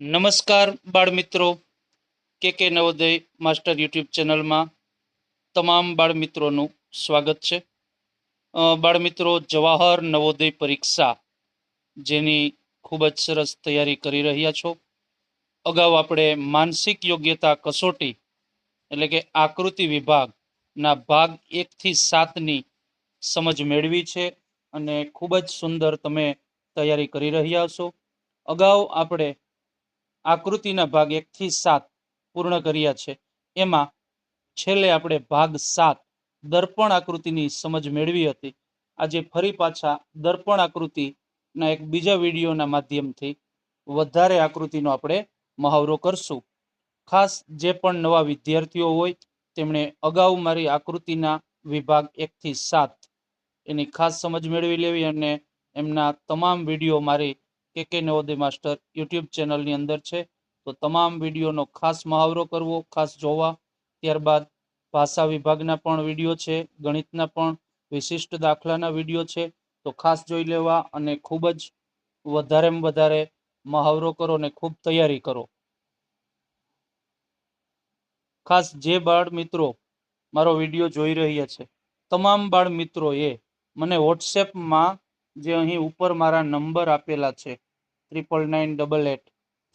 નમસ્કાર બાળ મિત્રો કે કે નવોદય માસ્ટર યુટ્યુબ ચેનલમાં તમામ બાળ મિત્રોનું સ્વાગત છે. બાળમિત્રો બાળ મિત્રો જવાહર નવોદય પરીક્ષા જેની ખૂબ જ સરસ તૈયારી કરી રહ્યા છો. અગાઉ આપણે માનસિક યોગ્યતા કસોટી એટલે કે આકૃતિ વિભાગના ભાગ એકથી સાતની સમજ મેળવી છે અને ખૂબ જ સુંદર તમે તૈયારી કરી રહ્યા છો. અગાઉ આપણે આકૃતિના ભાગ એકથી સાત પૂર્ણ કર્યા છે. એમાં છેલ્લે આપણે ભાગ સાત, દર્પણ આકૃતિની સમજ મેળવી હતી. આજે ફરી પાછા દર્પણ આકૃતિના એક બીજા વિડીયોના માધ્યમથી વધારે આકૃતિનો આપણે મહાવરો કરશું. ખાસ જે પણ નવા વિદ્યાર્થીઓ હોય, તેમણે અગાઉ મારી આકૃતિના વિભાગ એકથી સાત એની ખાસ સમજ મેળવી લેવી અને એમના તમામ વીડિયો મારી કે કે નવોદય માસ્ટર યુટ્યુબ ચેનલની અંદર છે. તો તમામ વિડીયોનો ખાસ મહાવરો કરવો, ખાસ જોવા. ત્યારબાદ ભાષા વિભાગના પણ વીડિયો છે, ગણિતના પણ વિશિષ્ટ દાખલાના વીડિયો છે. તો ખાસ જોઈ લેવા અને ખૂબ જ વધારેમાં વધારે મહાવરો કરો અને ખૂબ તૈયારી કરો. ખાસ જે બાળ મિત્રો મારો વીડિયો જોઈ રહ્યા છે, તમામ બાળ મિત્રોએ મને વોટ્સએપમાં જે અહીં ઉપર મારા નંબર આપેલા છે triple nine double eight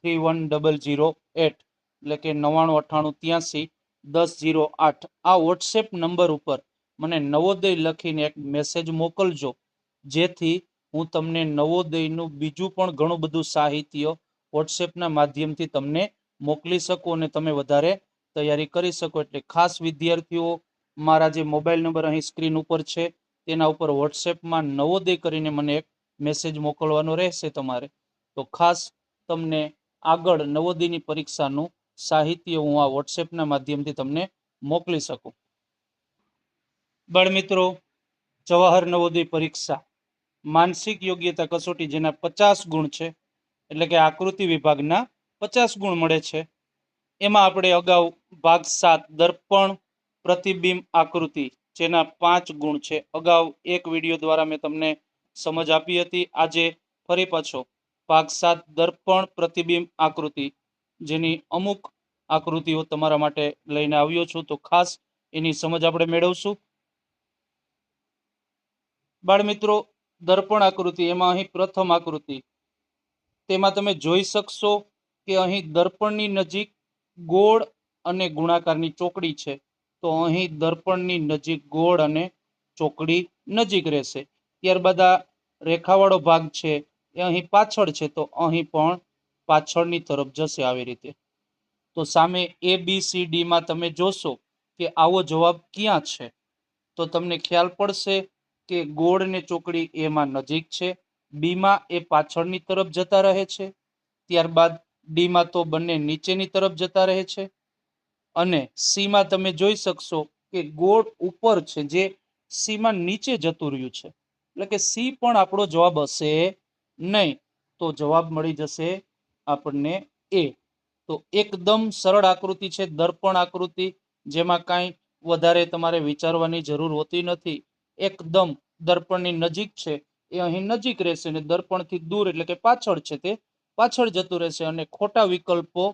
three one double zero eight એટલે કે નવ્વાણું અઠ્ઠાણું ત્યાંસી, દસ ઝીરો આઠ. આ વોટ્સએપ નંબર ઉપર મને નવોદય લખીને એક મેસેજ મોકલજો, જેથી હું તમને નવોદયનું બીજું પણ ઘણું બધું સાહિત્ય વોટ્સએપના માધ્યમથી તમને મોકલી શકું અને તમે વધારે તૈયારી કરી શકો. એટલે ખાસ વિદ્યાર્થીઓ, મારા જે મોબાઈલ નંબર અહીં સ્ક્રીન ઉપર છે, તેના ઉપર વોટ્સએપમાં નવોદય કરીને મને એક મેસેજ મોકલવાનો રહેશે તમારે. તો ખાસ તમને આગળ નવોદયની પરીક્ષાનું સાહિત્ય હું આ વોટ્સએપના માધ્યમથી તમને મોકલી શકું. બાળમિત્રો જવાહર નવોદય પરીક્ષા માનસિક યોગ્યતા કસોટી જેના પચાસ ગુણ છે, એટલે કે આકૃતિ વિભાગના પચાસ ગુણ મળે છે. એમાં આપણે અગાઉ ભાગ સાત દર્પણ પ્રતિબિંબ આકૃતિ જેના પાંચ ગુણ છે, અગાઉ એક વીડિયો દ્વારા મેં તમને સમજ આપી હતી. આજે ફરી પાછો ભાગ સાત દર્પણ પ્રતિબિંબ આકૃતિ, જેની અમુક આકૃતિઓ તમારા માટે લઈને આવ્યો છું. તો ખાસ એની સમજ આપણે મેળવશું. બાળમિત્રો દર્પણ આકૃતિ, એમાં અહીં પ્રથમ આકૃતિ. તેમાં તમે જોઈ શકશો કે અહીં દર્પણની નજીક ગોળ અને ગુણાકારની ચોકડી છે. તો અહીં દર્પણની નજીક ગોળ અને ચોકડી નજીક રહેશે. ત્યારબાદ આ રેખાવાળો ભાગ છે. એ અહીં પાછળ છે, તો અહીં પણ પાછળની તરફ જશે આવી રીતે. તો સામે એ બી સી ડીમાં તમે જોશો કે આવો જવાબ ક્યાં છે? તો તમને ખ્યાલ પડશે કે ગોળ ને ચોકડી એમાં નજીક છે બીમાં એ પાછળની તરફ જતા રહે છે, ત્યારબાદ ડીમાં તો બંને નીચેની તરફ જતા રહે છે. અને સીમાં તમે જોઈ શકશો કે ગોળ ઉપર છે, જે સીમાં નીચે જતું રહ્યું છે. એટલે કે સી પણ આપણો જવાબ હશે નહીં, તો જવાબ મળી જશે આપણને એ તો એકદમ સરળ આકૃતિ છે, દર્પણ આકૃતિ, જેમાં કાંઈ વધારે તમારે વિચારવાની જરૂર હોતી નથી. એકદમ દર્પણની નજીક છે, એ અહીં નજીક રહેશે અને દર્પણથી દૂર, એટલે કે પાછળ છે તે, પાછળ જતું રહેશે અને ખોટા વિકલ્પો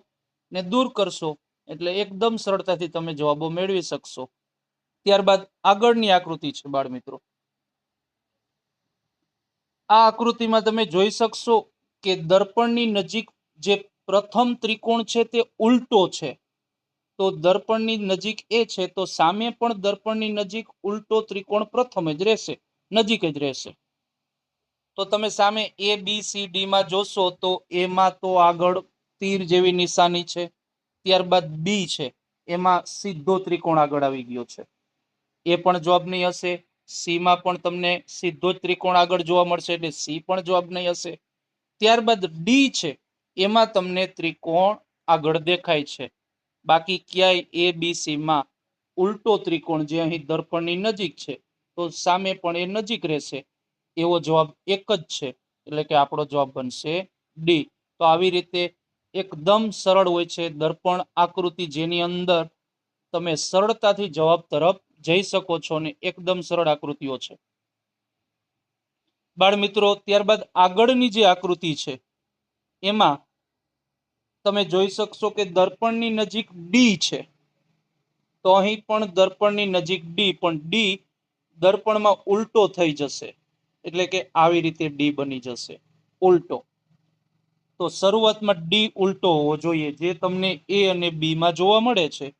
ને દૂર કરશો, એટલે એકદમ સરળતાથી તમે જવાબો મેળવી શકશો. ત્યારબાદ આગળની આકૃતિ છે બાળ મિત્રો આ આકૃતિમાં તમે જોઈ શકશો કે દર્પણની નજીક જે પ્રથમ ત્રિકોણ છે તે ઉલટો છે. તો દર્પણની નજીક એ છે, તો સામે પણ દર્પણની નજીક ઉલટો ત્રિકોણ પ્રથમ જ રહેશે, નજીક જ રહેશે. તો તમે સામે એ બી સી ડીમાં જોશો તો એમાં તો આગળ તીર જેવી નિશાની છે, ત્યારબાદ બી છે, એમાં સીધો ત્રિકોણ આગળ આવી ગયો છે. એ પણ જવાબ નહીં હશે. સી માં પણ તમને સીધો જ ત્રિકોણ આગળ જોવા મળશે, એટલે સી પણ જવાબ નહીં હશે. ત્યારબાદ ડી છે, એમાં તમને ત્રિકોણ આગળ દેખાય છે. બાકી ક્યાંય એ, બી, સીમાં ઉલટો ત્રિકોણ જે અહીં દર્પણની નજીક છે, તો સામે પણ એ નજીક રહેશે. એવો જવાબ એક જ છે, એટલે કે આપણો જવાબ બનશે ડી. તો આવી રીતે એકદમ સરળ હોય છે દર્પણ આકૃતિ જેની અંદર તમે સરળતાથી જવાબ તરફ જઈ શકો છો અને એકદમ સરળ આકૃતિઓ છે. બાળ મિત્રો, ત્યારબાદ આગળની જે આકૃતિ છે, એમાં તમે જોઈ શકશો કે દર્પણની નજીક ડી છે. તો અહીં પણ દર્પણની નજીક ડી પણ ડી દર્પણમાં ઉલટો થઈ જશે. એટલે કે આવી રીતે ડી બની જશે. ઉલટો. તો શરૂઆતમાં ડી ઉલટો હોવો જોઈએ. જે તમને એ અને બી માં જોવા મળે છે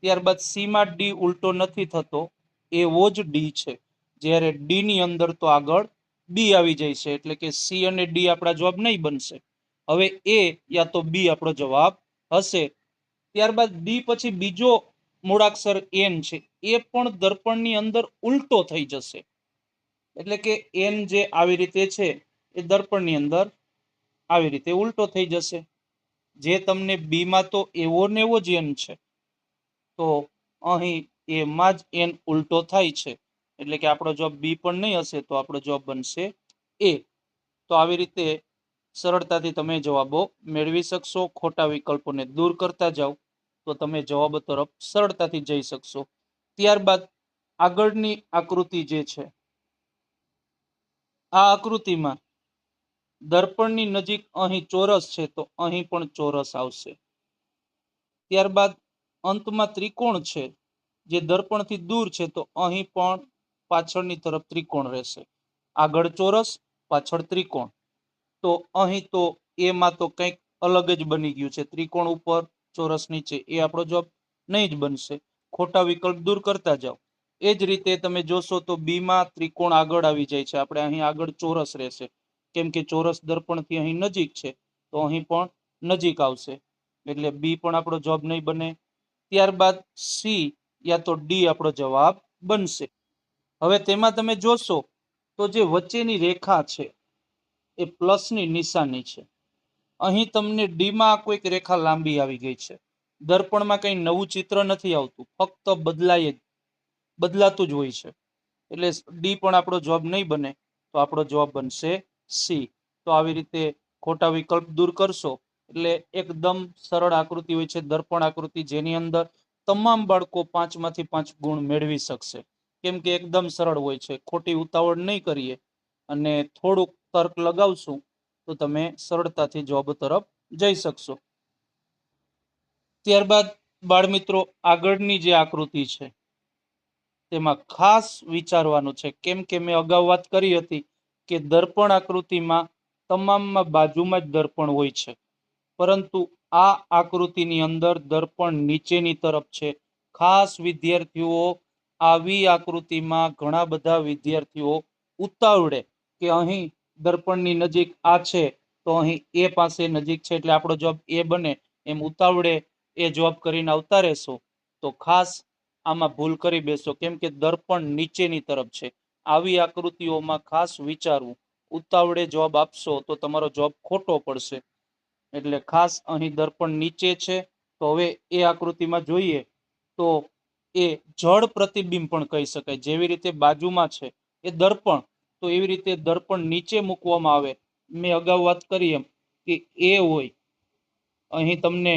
ત્યારબાદ સીમાં ડી ઉલટો નથી થતો એવો જ ડી છે. જ્યારે ડી ની અંદર તો આગળ બી આવી જાય છે, એટલે કે સી અને ડી આપણા જવાબ નહીં બનશે. હવે એ યા તો બી આપણો જવાબ હશે. ત્યારબાદ બી પછી બીજો મૂળાક્ષર એન છે, એ પણ દર્પણની અંદર ઉલટો થઈ જશે. એટલે કે એન જે આવી રીતે છે, એ દર્પણની અંદર આવી રીતે ઉલટો થઈ જશે. જે તમને બીમાં તો એવો ને એવો જ એન છે. તો અહીં એમાં જ એન ઉલટો થાય છે. એટલે કે આપણો જવાબ બી પણ નહીં હશે તો આપણો જવાબ બનશે એ. તો આવી રીતે સરળતાથી તમે જવાબો મેળવી શકશો, ખોટા વિકલ્પોને દૂર કરતા જાઓ, તો તમે જવાબો તરફ સરળતાથી જઈ શકશો. ત્યારબાદ આગળની આકૃતિ જે છે, આ આકૃતિમાં દર્પણની નજીક અહીં ચોરસ છે તો અહીં પણ ચોરસ આવશે. ત્યારબાદ અંતમાં ત્રિકોણ છે. જે દર્પણથી દૂર છે, તો અહીં પણ પાછળની તરફ ત્રિકોણ રહેશે. આગળ ચોરસ, પાછળ ત્રિકોણ. તો અહીં તો એમાં તો કંઈક અલગ જ બની ગયું છે. ત્રિકોણ ઉપર, ચોરસ નીચે, એ આપણો જવાબ નહીં જ બનશે. ખોટા વિકલ્પ દૂર કરતા જાઓ. એ જ રીતે તમે જોશો તો બીમાં ત્રિકોણ આગળ આવી જાય છે. આપણે અહીં આગળ ચોરસ રહેશે. કેમ કે ચોરસ દર્પણથી અહીં નજીક છે, તો અહીં પણ નજીક આવશે. એટલે બી પણ આપણો જવાબ નહીં બને. ત્યારબાદ સી યા તો ડી આપણો જવાબ બનશે. હવે તેમાં તમે જોશો તો જે વચ્ચેની રેખા છે એ પ્લસની નિશાની છે. અહીં તમને ડીમાં કોઈક રેખા લાંબી આવી ગઈ છે. દર્પણમાં કંઈ નવું ચિત્ર નથી આવતું. ફક્ત બદલાય જ, બદલાતું જ હોય છે. એટલે ડી પણ આપણો જવાબ નહીં બને તો આપણો જવાબ બનશે સી તો આવી રીતે ખોટા વિકલ્પ દૂર કરશો એટલે એકદમ સરળ આકૃતિ હોય છે, દર્પણ આકૃતિ જેની અંદર તમામ બાળકો પાંચમાંથી પાંચ ગુણ મેળવી શકશે. કેમ કે એકદમ સરળ હોય છે, ખોટી ઉતાવળ નહીં કરીએ અને થોડુંક તર્ક લગાવશું તો તમે સરળતાથી જોબ તરફ જઈ શકશો. ત્યારબાદ બાળમિત્રો, આગળની જે આકૃતિ છે, તેમાં ખાસ વિચારવાનું છે. કેમ કે મેં અગાઉ વાત કરી હતી કે દર્પણ આકૃતિમાં તમામમાં બાજુમાં જ દર્પણ હોય છે. પરંતુ આ આકૃતિની અંદર દર્પણ નીચેની તરફ છે. ખાસ વિદ્યાર્થીઓ આવી આકૃતિમાં ઘણા બધા વિદ્યાર્થીઓ ઉતાવળે કે અહીં દર્પણની નજીક આ છે, તો અહીં એ પાસે નજીક છે, એટલે આપણો જવાબ એ બને. એમ ઉતાવળે એ જવાબ કરીને આવતા રહેશો. તો ખાસ આમાં ભૂલ કરી બેસો, કેમ કે દર્પણ નીચેની તરફ છે. આવી આકૃતિઓમાં ખાસ વિચારવું. ઉતાવળે જવાબ આપશો તો તમારો જવાબ ખોટો પડશે. એટલે ખાસ અહીં દર્પણ નીચે છે. તો હવે એ આકૃતિમાં જોઈએ તો એ જળ પ્રતિબિંબ પણ કહી શકાય. જેવી રીતે બાજુમાં છે એ દર્પણ, તો એવી રીતે દર્પણ નીચે મૂકવામાં આવે. મેં અગાઉ વાત કરી એમ કે એ હોય, અહીં તમને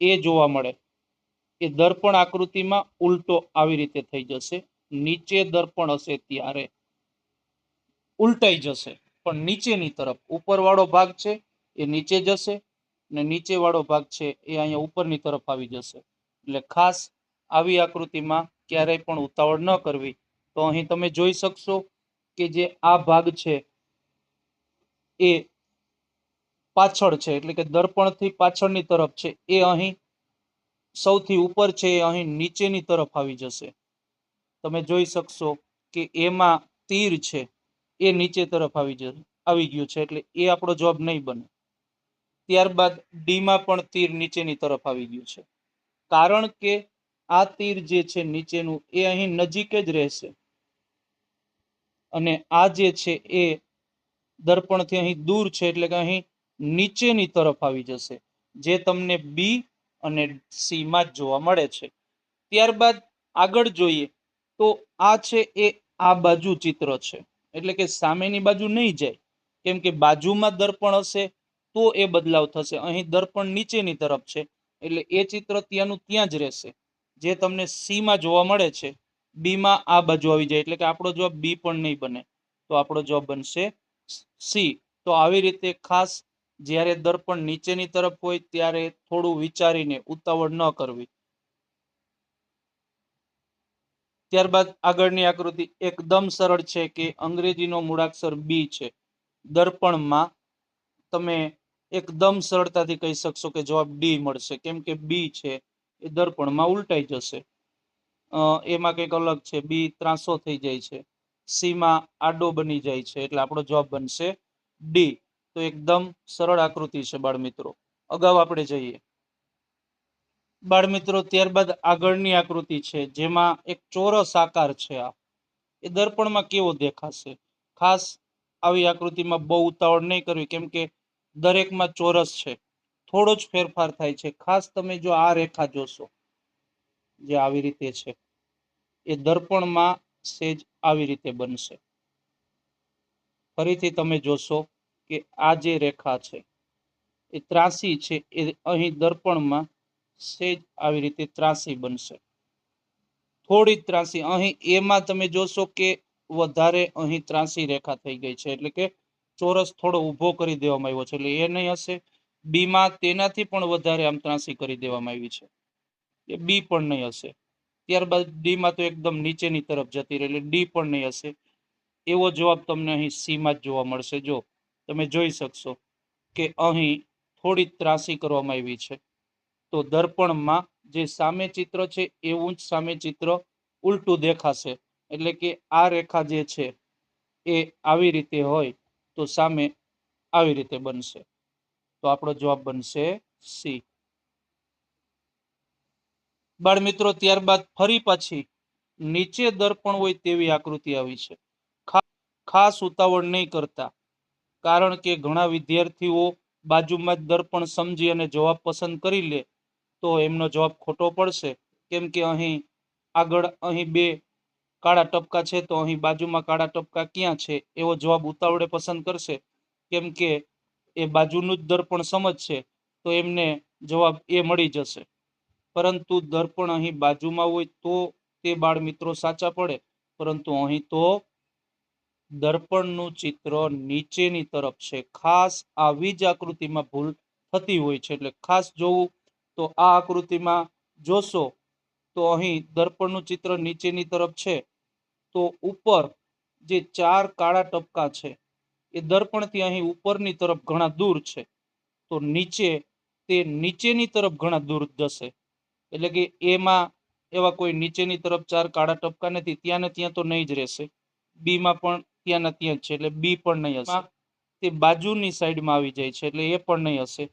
એ જોવા મળે. એ દર્પણ આકૃતિમાં ઉલટો આવી રીતે થઈ જશે. નીચે દર્પણ હશે ત્યારે. ઉલટાઈ જશે, પણ નીચેની તરફ ઉપરવાળો ભાગ છે એ નીચે જશે અને નીચે વાળો ભાગ છે એ અહીંયા ઉપરની તરફ આવી જશે. એટલે ખાસ આવી આકૃતિમાં ક્યારેય પણ ઉતાવળ ન કરવી. તો અહીં તમે જોઈ શકશો કે જે આ ભાગ છે એ પાછળ છે, એટલે કે દર્પણથી પાછળની તરફ છે. એ અહીં સૌથી ઉપર છે, એ અહીં નીચેની તરફ આવી જશે. તમે જોઈ શકશો કે એમાં તીર છે, એ નીચે તરફ આવી જશે આવી ગયું છે, એટલે એ આપણો જવાબ નહીં બને. ત્યારબાદ ડીમાં પણ તીર નીચેની તરફ આવી ગયું છે. કારણ કે આ તીર જે છે નીચેનું એ અહીં નજીક જ રહેશે. અને આ જે છે એ દર્પણથી અહીં દૂર છે એટલે કે અહીં નીચેની તરફ આવી જશે, જે તમને બી અને સીમાં જ જોવા મળે છે. ત્યારબાદ આગળ જોઈએ તો આ છે એ આ બાજુ ચિત્ર છે. એટલે કે સામેની બાજુ નહીં જાય. કેમ કે બાજુમાં દર્પણ હશે તો એ બદલાવ થશે. અહીં દર્પણ નીચેની તરફ છે, એટલે એ ચિત્ર ત્યાંનું ત્યાં જ રહેશે. જે તમને સીમાં જોવા મળે છે બી માં આ બાજુ આવી જાય, એટલે કે આપણો જવાબ બી પણ નહીં બને. તો આપણો જવાબ બનશે સી. તો આવી રીતે ખાસ જ્યારે દર્પણ નીચેની તરફ હોય, ત્યારે થોડું વિચારીને ઉતાવળ ન કરવી. ત્યારબાદ આગળની આકૃતિ એકદમ સરળ છે કે અંગ્રેજીનો મૂળાક્ષર બી છે. દર્પણમાં તમે એકદમ સરળતાથી કહી શકશો કે જવાબ ડી મળશે. કેમ કે બી છે, એ દર્પણમાં ઉલટાઈ જશે. એમાં કંઈક અલગ છે. બી ત્રાસો થઈ જાય છે. સીમાં આડો બની જાય છે, એટલે આપણો જવાબ બનશે ડી તો એકદમ સરળ આકૃતિ છે, બાળમિત્રો. અગાઉ આપણે જઈએ. બાળમિત્રો, ત્યારબાદ આગળની આકૃતિ છે, જેમાં એક ચોરસ આકાર છે આ. એ દર્પણમાં કેવો દેખાશે? ખાસ આવી આકૃતિમાં બહુ ઉતાવળ નહીં કરવી, કેમ કે દરેકમાં ચોરસ છે. થોડો જ ફેરફાર થાય છે. ખાસ તમે જો આ રેખા જોશો, જે આવી રીતે છે, એ દર્પણમાં સેજ આવી રીતે બનશે. ફરીથી તમે જોશો કે આ જે રેખા છે, એ ત્રાસી છે. એ અહીં દર્પણમાં સેજ આવી રીતે ત્રાસી બનશે. થોડી ત્રાસી. અહીં એમાં તમે જોશો કે વધારે અહીં ત્રાસી રેખા થઈ ગઈ છે. એટલે કે ચોરસ થોડો ઊભો કરી દેવામાં આવ્યો છે. એટલે એ નહીં હશે. બીમાં તેનાથી પણ વધારે આમ ત્રાસી કરી દેવામાં આવી છે. એ બી પણ નહીં હશે. ત્યારબાદ ડી માં તો એકદમ નીચેની તરફ જતી રહે. એટલે ડી પણ નહીં હશે. એવો જવાબ તમને અહીં સીમાં જ જોવા મળશે. જો તમે જોઈ શકશો કે અહીં થોડી ત્રાસી કરવામાં આવી છે. તો દર્પણમાં જે સામે ચિત્ર છે, એવું જ સામે ચિત્ર ઉલટું દેખાશે. એટલે કે આ રેખા જે છે, એ આવી રીતે હોય. તો સામે આવી રીતે બનશે. તો આપણો જવાબ બનશે સી. બાળમિત્રો ત્યારબાદ ફરી પાછી નીચે દર્પણ હોય તેવી આકૃતિ આવી છે. ખાસ ઉતાવળ નહીં કરતા, કારણ કે ઘણા વિદ્યાર્થીઓ બાજુમાં જ દર્પણ સમજી અને જવાબ પસંદ કરી લે, તો એમનો જવાબ ખોટો પડશે. કેમ કે અહીં આગળ અહીં બે કાળા ટપકા છે તો અહીં બાજુમાં કાળા ટપકા ક્યાં છે? એવો જવાબ ઉતાવળે પસંદ કરશે. કેમ કે એ બાજુનું જ દર્પણ સમજશે તો એમને જવાબ એ મળી જશે. પરંતુ દર્પણ અહીં બાજુમાં હોય તો તે બાળ મિત્રો સાચા પડે. પરંતુ અહીં તો દર્પણનું ચિત્ર નીચેની તરફ છે. ખાસ આવી જ આકૃતિમાં ભૂલ થતી હોય છે. એટલે ખાસ જોવું તો આ આકૃતિમાં જોશો તો અહીં દર્પણનું ચિત્ર નીચેની તરફ છે. તો ઉપર જે ચાર કાળા ટપકા છે, એ દર્પણથી અહીં ઉપરની તરફ ઘણા દૂર છે. તો નીચે, તે નીચેની તરફ ઘણા દૂર જશે. એટલે કે એમાં એવા કોઈ નીચેની તરફ ચાર કાળા ટપકા નથી, ત્યાં ને ત્યાં તો નહીં જ રહેશે. બી માં પણ ત્યાં ને ત્યાં જ છે, એટલે બી પણ નહીં હશે. તે બાજુની સાઈડમાં આવી જાય છે, એટલે એ પણ નહીં હશે.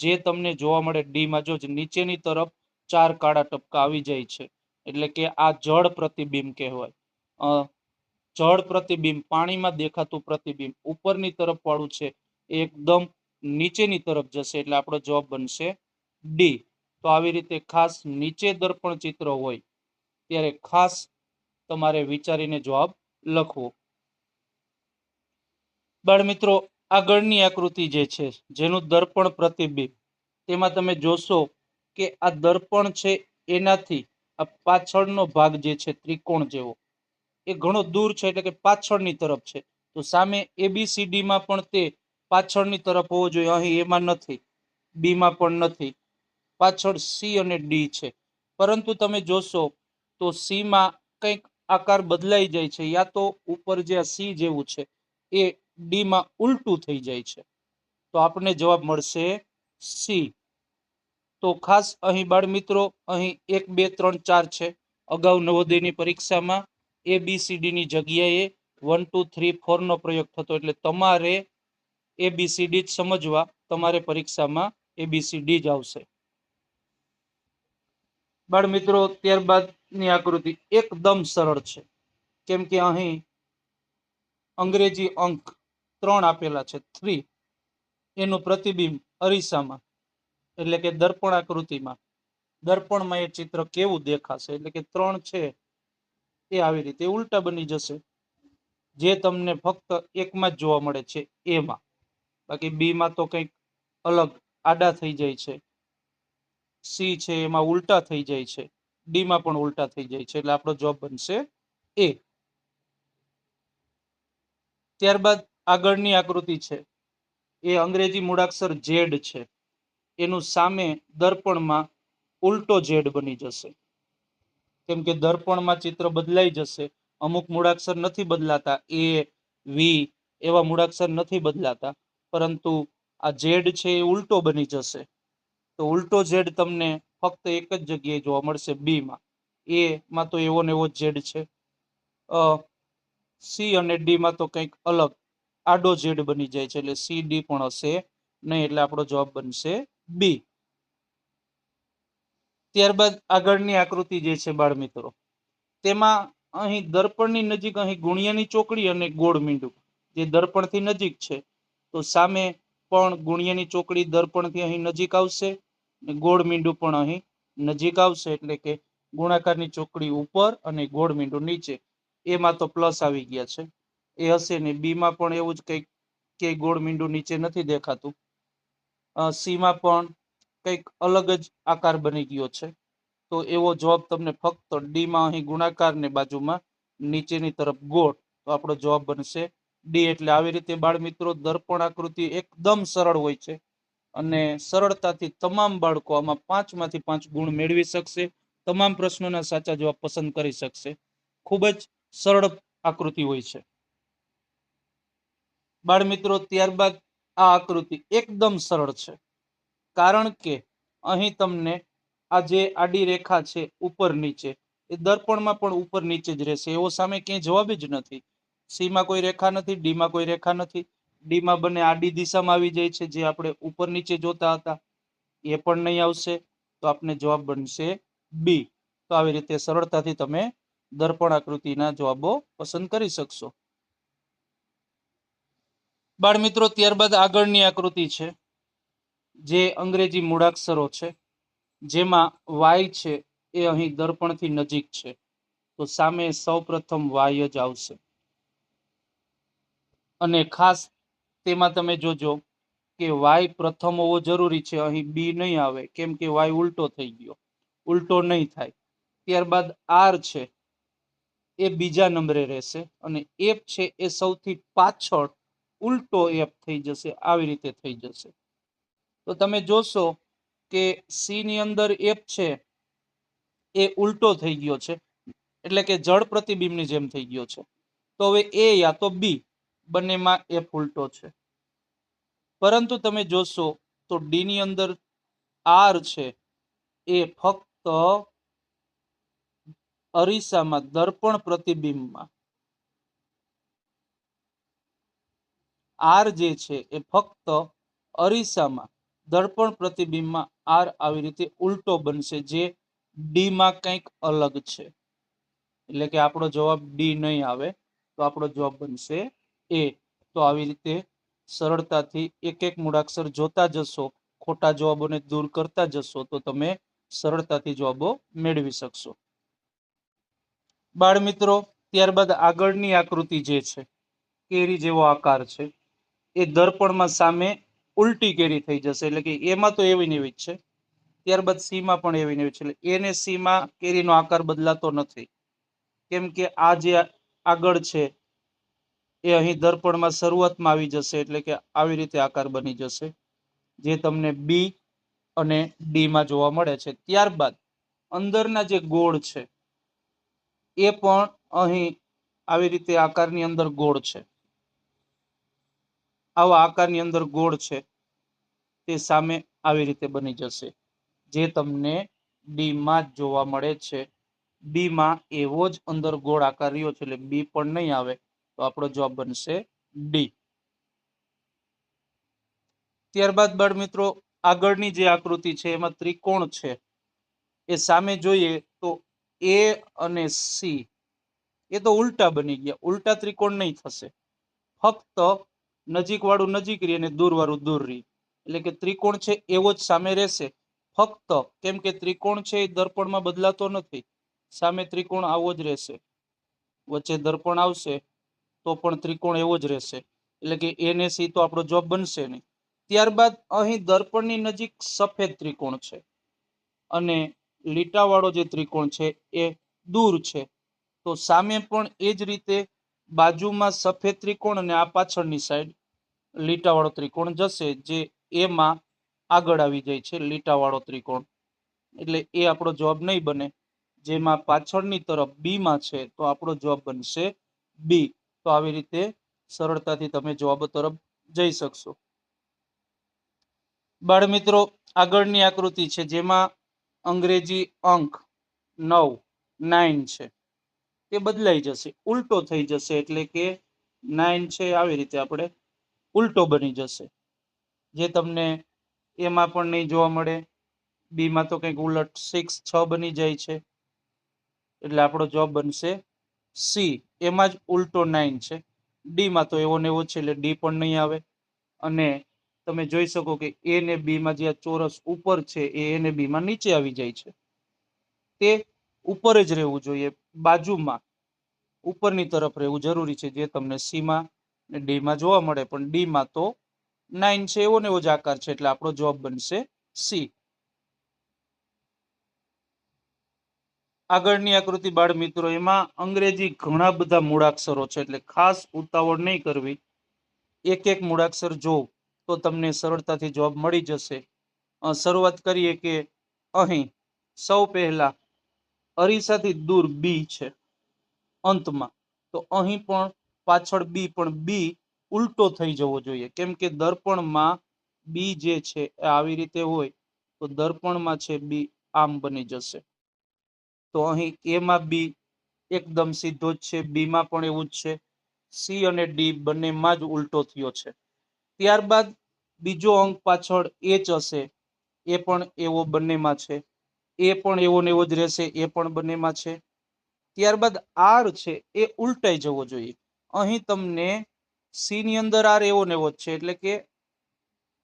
જે તમને જોવા મળે ડી માં જો નીચેની તરફ ચાર કાળા ટપકા આવી જાય છે. એટલે કે આ જળ પ્રતિબિંબ કહેવાય. જળ પ્રતિબિંબ, પાણીમાં દેખાતું પ્રતિબિંબ ઉપરની તરફ વાળું છે, એ એકદમ નીચેની તરફ જશે એટલે આપણો જવાબ બનશે ડી તો આવી રીતે ખાસ નીચે દર્પણ ચિત્ર હોય, ત્યારે ખાસ તમારે વિચારીને જવાબ લખવો. બાળમિત્રો આગળની આકૃતિ જે છે, જેનું દર્પણ પ્રતિબિંબ, તેમાં તમે જોશો કે આ દર્પણ છે એનાથી આ પાછળનો ભાગ જે છે ત્રિકોણ જેવો. એ ઘણો દૂર છે એટલે કે પાછળની તરફ છે. તો સામે એબીસીડીમાં પણ તે પાછળની તરફ હોવો જોઈએ. અહીં એમાં નથી. બીમાં પણ નથી. પાછળ સી અને ડી છે. પરંતુ તમે જોશો તો સીમાં કંઈક આકાર બદલાઈ જાય છે. યા તો ઉપર જે આ સી જેવું છે, એ ડીમાં ઉલટું થઈ જાય છે. તો આપણને જવાબ મળશે સી તો ખાસ અહીં બાળ મિત્રો, અહીં એક, બે, ત્રણ, ચાર છે. અગાઉ નવોદયની પરીક્ષામાં એ બી સી ડીની જગ્યાએ વન ટુ થ્રી ફોર નો પ્રયોગ થતો એટલે તમારે એ બી સી ડી જ સમજવા, તમારે પરીક્ષામાં એ બી સી ડી જ આવશે. બાળ મિત્રો, ત્યારબાદની આકૃતિ એકદમ સરળ છે. કેમ કે અહીં અંગ્રેજી અંક ત્રણ આપેલા છે થ્રી એનું પ્રતિબિંબ અરીસામાં, એટલે કે દર્પણ આકૃતિમાં. દર્પણમાં એ ચિત્ર કેવું દેખાશે? એટલે કે ત્રણ છે. એ આવી રીતે ઉલટા બની જશે. જે તમને ફક્ત એકમાં જ જોવા મળે છે, એમાં. બાકી બીમાં તો કંઈક અલગ આડા થઈ જાય છે. સી છે, એમાં ઉલટા થઈ જાય છે. ડીમાં પણ ઉલટા થઈ જાય છે, એટલે આપણો જવાબ બનશે એ. ત્યારબાદ આગળની આકૃતિ છે. એ અંગ્રેજી મૂળાક્ષર ઝેડ છે. એનું સામે દર્પણમાં ઉલટો ઝેડ બની જશે. કેમ કે દર્પણમાં ચિત્ર બદલાઈ જશે. અમુક મૂળાક્ષર નથી બદલાતા. એ, વી એવા મૂળાક્ષર નથી બદલાતા. પરંતુ આ ઝેડ છે એ ઉલટો બની જશે. તો ઉલટો ઝેડ તમને ફક્ત એક જ જગ્યાએ જોવા મળશે બીમાં. એમાં તો એવો ને એવો ઝેડ છે. સી અને ડીમાં તો કંઈક અલગ આડો ઝેડ બની જાય છે. એટલે સી ડી પણ હશે નહીં એટલે આપણો જવાબ બનશે બી. ત્યારબાદ આગળની આકૃતિ જે છે બાળ મિત્રો તેમાં અહીં દર્પણની નજીક અહીં ગુણિયાની ચોકડી અને ગોળ મીંડું, જે દર્પણથી નજીક છે, તો સામે પણ ગુણિયાની ચોકડી દર્પણથી અહીં નજીક આવશે અને ગોળ મીંડું પણ અહીં નજીક આવશે, એટલે કે ગુણાકારની ચોકડી ઉપર અને ગોળ મીંડું નીચે. એમાં તો પ્લસ આવી ગયા છે. એ હશે ને બીમાં પણ એવું જ કંઈક કે ગોળ મીંડું નીચે નથી દેખાતું. સીમાં પણ કંઈક અલગ જ આકાર બની ગયો છે. તો એવો જવાબ તમને ફક્ત ડીમાં અહીં ગુણાકારની બાજુમાં નીચેની તરફ ગોળ તો આપણો જવાબ બનશે ડી. એટલે આવી રીતે બાળ દર્પણ આકૃતિ એકદમ સરળ હોય છે અને સરળતાથી તમામ બાળકો આમાં પાંચમાંથી પાંચ ગુણ મેળવી શકશે, તમામ પ્રશ્નોના સાચા જવાબ પસંદ કરી શકશે. ખૂબ જ સરળ આકૃતિ હોય છે. બાળ મિત્રો ત્યારબાદ આ આકૃતિ એકદમ સરળ છે. કારણ કે અહીં તમને આ જે આડી રેખા છે ઉપર નીચે, એ દર્પણમાં પણ ઉપર નીચે જ રહેશે. એવો સામે ક્યાંય જવાબ જ નથી. સીમાં કોઈ રેખા નથી, ડીમાં કોઈ રેખા નથી. ડીમાં બંને આડી દિશામાં આવી જાય છે, જે આપણે ઉપર નીચે જોતા હતા. એ પણ નહીં આવશે. તો આપને જવાબ બનશે બી. તો આવી રીતે સરળતાથી તમે દર્પણ આકૃતિના જવાબો પસંદ કરી શકશો. બાળ મિત્રો ત્યારબાદ આગળની આકૃતિ છે. જે અંગ્રેજી મૂળાક્ષરો છે, જેમાં વાય છે એ અહીં દર્પણથી નજીક છે. તો સામે સૌપ્રથમ વાય જ આવશે. અને ખાસ તેમાં તમે જોજો કે વાય પ્રથમ હોવો જરૂરી છે, અહીં બી નહીં આવે, કેમ કે વાય ઉલટો થઈ ગયો. ઉલટો નહીં થાય. ત્યારબાદ આર છે એ બીજા નંબરે રહેશે અને એફ છે એ સૌથી પાછળ ઉલટો એફ થઈ જશે, આવી રીતે થઈ જશે. તો તમે જોશો કે સી ની અંદર એફ છે, એ ઉલટો થઈ ગયો છે. એટલે કે જળ પ્રતિબિંબની જેમ થઈ ગયો છે. તો હવે એ યા તો બી બંનેમાં એફ ઉલટો છે. પરંતુ તમે જોશો તો ડી ની અંદર આર છે, એ ફક્ત અરીસામાં, દર્પણ પ્રતિબિંબમાં. આર જે છે, એ ફક્ત અરીસામાં દર્પણ પ્રતિબિંબમાં આર આવી રીતે ઉલટો બનશે જે ડી માં કંઈક અલગ છે. એટલે કે આપણો જવાબ ડી નહીં આવે, તો આપણો જવાબ બનશે એ તો આવી રીતે સરળતાથી એક એક મૂળાક્ષર જોતા જશો, ખોટા જવાબોને દૂર કરતા જશો, તો તમે સરળતાથી જવાબો મેળવી શકશો. બાળ મિત્રો, ત્યારબાદ આગળની આકૃતિ જે છે, કેરી જેવો આકાર છે, એ દર્પણમાં સામે ઉલટી કેરી થઈ જશે. એટલે કે એમાં તો એવી ને એવી જ છે. ત્યારબાદ સીમાં પણ એવી ને એવી છે. એટલે એને સીમાં કેરીનો આકાર બદલાતો નથી. કેમ કે આ જે આગળ છે, એ અહીં દર્પણમાં શરૂઆતમાં આવી જશે. એટલે કે આવી રીતે આકાર બની જશે. જે તમને બી અને ડીમાં જોવા મળે છે. ત્યારબાદ અંદરના જે ગોળ છે, એ પણ અહીં આવી રીતે આકારની અંદર ગોળ છે. આવા આકારની અંદર ગોળ છે, તે સામે આવી રીતે બની જશે. જે તમને ડી માં જ જોવા મળે છે. બીમાં એવો જ અંદર ગોળ આકાર રહ્યો છે, એટલે બી પણ નહીં આવે, તો આપણો જવાબ બનશે ડી ત્યારબાદ બાળ મિત્રો આગળની જે આકૃતિ છે, એમાં ત્રિકોણ છે. એ સામે જોઈએ તો એ અને સી એ તો ઉલટા બની ગયા, ઉલટા ત્રિકોણ નહીં થશે. ફક્ત નજીક વાળું નજીક રહી અને દૂર વાળું દૂર રહી. એટલે કે ત્રિકોણ છે એવો જ સામે રહેશે. ફક્ત કેમ કે ત્રિકોણ છે એ દર્પણમાં બદલાતો નથી. સામે ત્રિકોણ આવો જ રહેશે. વચ્ચે દર્પણ આવશે તો પણ ત્રિકોણ એવો જ રહેશે. એટલે કે એને સી તો આપણો જવાબ બનશે નહીં. ત્યારબાદ અહીં દર્પણની નજીક સફેદ ત્રિકોણ છે. અને લીટાવાળો જે ત્રિકોણ છે એ દૂર છે. તો સામે પણ એ જ રીતે બાજુમાં સફેદ ત્રિકોણ અને આ પાછળની સાઈડ લીટાવાળો ત્રિકોણ જશે, જે એમાં આગળ આવી જાય છે, લીટાવાળો ત્રિકોણ. એટલે એ આપણો જવાબ નહીં બને. જેમાં પાછળની તરફ બીમાં છે, તો આપણો જવાબ બનશે બી તો આવી રીતે સરળતાથી તમે જવાબ તરફ જઈ શકશો. બાળ મિત્રો, આગળની આકૃતિ છે, જેમાં અંગ્રેજી અંક નવ નાઇન છે. તે બદલાઈ જશે. ઉલટો થઈ જશે એટલે કે નાઇન છે, આવી રીતે આપણે ઉલટો બની જશે. જે તમને એમાં પણ નહીં જોવા મળે. બીમાં તો કંઈક ઉલટ સિક્સ છ બની જાય છે. એટલે આપણો જવાબ બનશે સી એમાં જ ઉલટો નાઇન છે. ડીમાં તો એવો ને એવો છે એટલે ડી પણ નહીં આવે. અને તમે જોઈ શકો કે એ ને બીમાં જે આ ચોરસ ઉપર છે, એ એ ને બી નીચે આવી જાય છે. તે ઉપર જ રહેવું જોઈએ. બાજુમાં ઉપરની તરફ રહેવું જરૂરી છે જે તમને સીમાં ને ડી જોવા મળે. પણ ડીમાં તો નાઇન છે, એવો ને એવો જ આકાર છે, એટલે આપણો જવાબ બનશે સી આગળની આકૃતિ બાળ મિત્રો, એમાં અંગ્રેજી ઘણા બધા મૂળાક્ષરો છે, એટલે ખાસ ઉતાવળ નહીં કરવી. એક એક મૂળાક્ષર જો તો તમને સરળતાથી જવાબ મળી જશે. શરૂઆત કરીએ કે અહીં સૌ પહેલા અરીસાથી દૂર બી છે. અંતમાં. તો અહીં પણ પાછળ બી પણ બી ઉલટો થઈ જવો જોઈએ. કેમ કે દર્પણમાં બી જે છે એ આવી રીતે હોય, તો દર્પણમાં છે બી આમ બની જશે. તો અહીં એમાં બી એકદમ સીધો જ છે, બીમાં પણ એવું જ છે. સી અને ડી બંનેમાં જ ઉલટો થયો છે. ત્યારબાદ બીજો અંક પાછળ એચ હશે. એ પણ એવો બંનેમાં છે. એ પણ એવો ને એવો જ રહેશે. એ પણ બંનેમાં છે. ત્યારબાદ આર છે એ ઉલટાઈ જવો જોઈએ. અહીં તમને સી ની અંદર આર એવો ને એવો જ છે, એટલે કે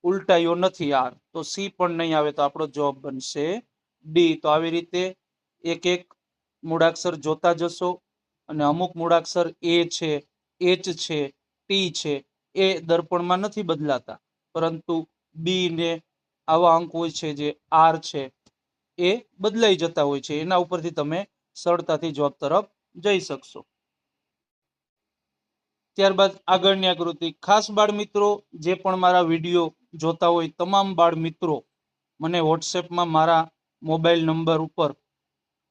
ઉલટાયો નથી આર. તો સી પણ નહીં આવે તો આપણો જવાબ બનશે ડી. તો આવી રીતે એક એક મૂળાક્ષર જોતા જશો અને અમુક મૂળાક્ષર એ છે, એચ છે, ટી છે, એ દર્પણમાં નથી બદલાતા. પરંતુ બી ને આવા અંક હોય છે જે આર છે એ બદલાઈ જતા હોય છે. એના ઉપરથી તમે સરળતાથી જોબ તરફ જઈ શકશો. ત્યારબાદ આગળની આકૃતિ. ખાસ બાળ મિત્રો, જે પણ મારા વીડિયો જોતા હોય, તમામ બાળ મિત્રો, મને વોટ્સએપમાં મારા મોબાઈલ નંબર ઉપર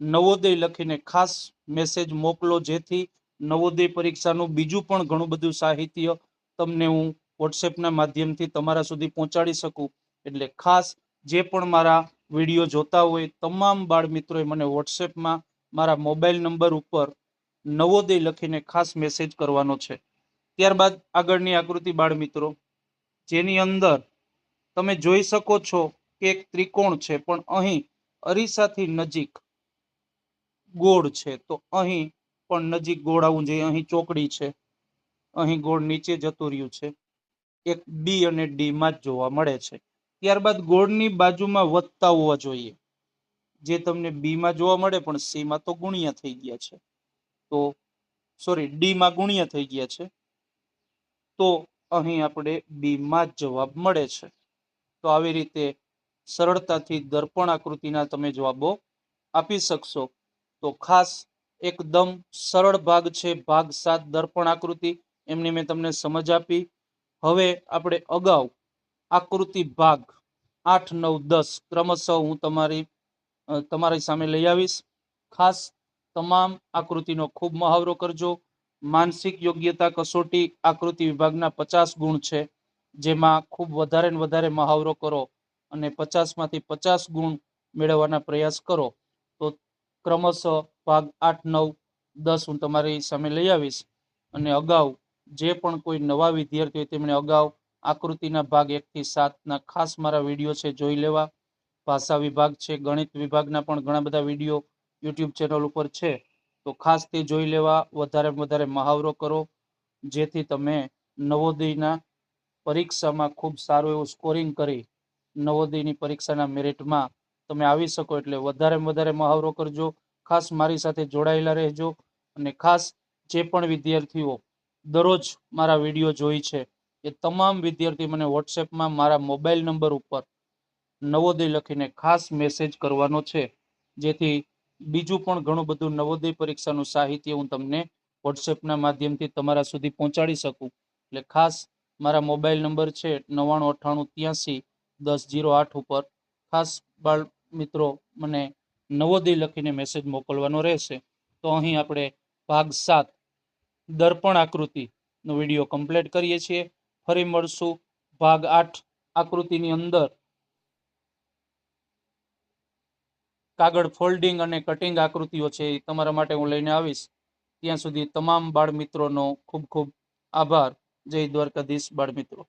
નવોદય લખીને ખાસ મેસેજ મોકલો, જેથી નવોદય પરીક્ષાનું બીજું પણ ઘણું બધું સાહિત્ય તમને હું વોટ્સએપના માધ્યમથી તમારા સુધી પહોંચાડી શકું. એટલે ખાસ જે પણ મારા વીડિયો જોતા હોય, તમામ બાળ મિત્રોએ મને વોટ્સએપમાં મારા મોબાઈલ નંબર ઉપર નવોદય લખીને ખાસ મેસેજ કરવાનો છે. ત્યારબાદ આગળની આકૃતિ બાળ મિત્રો, જેની અંદર તમે જોઈ શકો છો કે એક ત્રિકોણ છે, પણ અહીં અરીસાથી નજીક ગોળ છે. તો અહીં પણ નજીક ગોળ આવવું જોઈએ. અહીં ચોકડી છે. અહીં ગોળ નીચે જતું રહ્યું છે. એક બી અને ડી માં જ જોવા મળે છે. ત્યારબાદ ગોળની બાજુમાં વધતા હોવા જોઈએ. જે તમને બીમાં જોવા મળે, પણ સીમાં તો ગુણ્યા થઈ ગયા છે. તો સોરી ડીમાં ગુણ્યા થઈ ગયા છે. તો અહીં આપણે બીમાં જવાબ મળે છે. તો આવી રીતે સરળતાથી દર્પણ આકૃતિના તમે જવાબો આપી શકશો. તો ખાસ એકદમ સરળ ભાગ છે, ભાગ સાત દર્પણ આકૃતિ. એમની મેં તમને સમજ આપી. હવે આપણે અગાઉ આકૃતિ ભાગ આઠ, નવ, દસ, ક્રમશઃ હું તમારી તમારી સામે લઈ આવીશ. ખાસ તમામ આકૃતિનો ખૂબ મહાવરો કરજો. માનસિક યોગ્યતા કસોટી આકૃતિ વિભાગના પચાસ ગુણ છે, જેમાં ખૂબ વધારે ને વધારે મહાવરો કરો અને પચાસમાંથી પચાસ ગુણ મેળવવાના પ્રયાસ કરો. તો ક્રમશઃ ભાગ આઠ, નવ, દસ હું તમારી સામે લઈ આવીશ. અને અગાઉ જે પણ કોઈ નવા વિદ્યાર્થીઓ તેમણે અગાઉ આકૃતિના ભાગ એકથી સાતના ખાસ મારા વીડિયો છે, જોઈ લેવા. ભાષા વિભાગ છે, ગણિત વિભાગના પણ ઘણા બધા વીડિયો યુટ્યુબ ચેનલ ઉપર છે. તો ખાસ તે જોઈ લેવા, વધારે વધારે મહાવરો કરો, જેથી તમે નવોદયના પરીક્ષામાં ખૂબ સારું એવું સ્કોરિંગ કરી, નવોદયની પરીક્ષાના મેરિટમાં તમે આવી શકો. એટલે વધારે વધારે મહાવરો કરજો. ખાસ મારી સાથે જોડાયેલા રહેજો. અને ખાસ જે પણ વિદ્યાર્થીઓ દરરોજ મારા વીડિયો જોઈ છે, એ તમામ વિદ્યાર્થી મને વોટ્સએપમાં મારા મોબાઈલ નંબર ઉપર નવોદય લખીને ખાસ મેસેજ કરવાનો છે. જેથી બીજું પણ ઘણું બધું નવોદય પરીક્ષાનું સાહિત્ય હું તમને વોટ્સએપના માધ્યમથી તમારા સુધી પહોંચાડી શકું. એટલે ખાસ મારા મોબાઈલ નંબર છે નવ્વાણું અઠ્ઠાણું ત્યાંસી દસ જીરો આઠ ઉપર. ખાસ બાળ મિત્રો, મને નવોદય લખીને મેસેજ મોકલવાનો રહેશે. તો અહીં આપણે ભાગ સાત, દર્પણ આકૃતિનો વીડિયો કમ્પ્લીટ કરીએ છીએ. ફરી મળશું. ભાગ આઠ, આકૃતિની અંદર કાગળ ફોલ્ડિંગ અને કટિંગ આકૃતિઓ છે એ તમારા માટે હું લઈને આવીશ. ત્યાં સુધી તમામ બાળ મિત્રોનો ખૂબ ખૂબ આભાર. જય દ્વારકાધીશ બાળ મિત્રો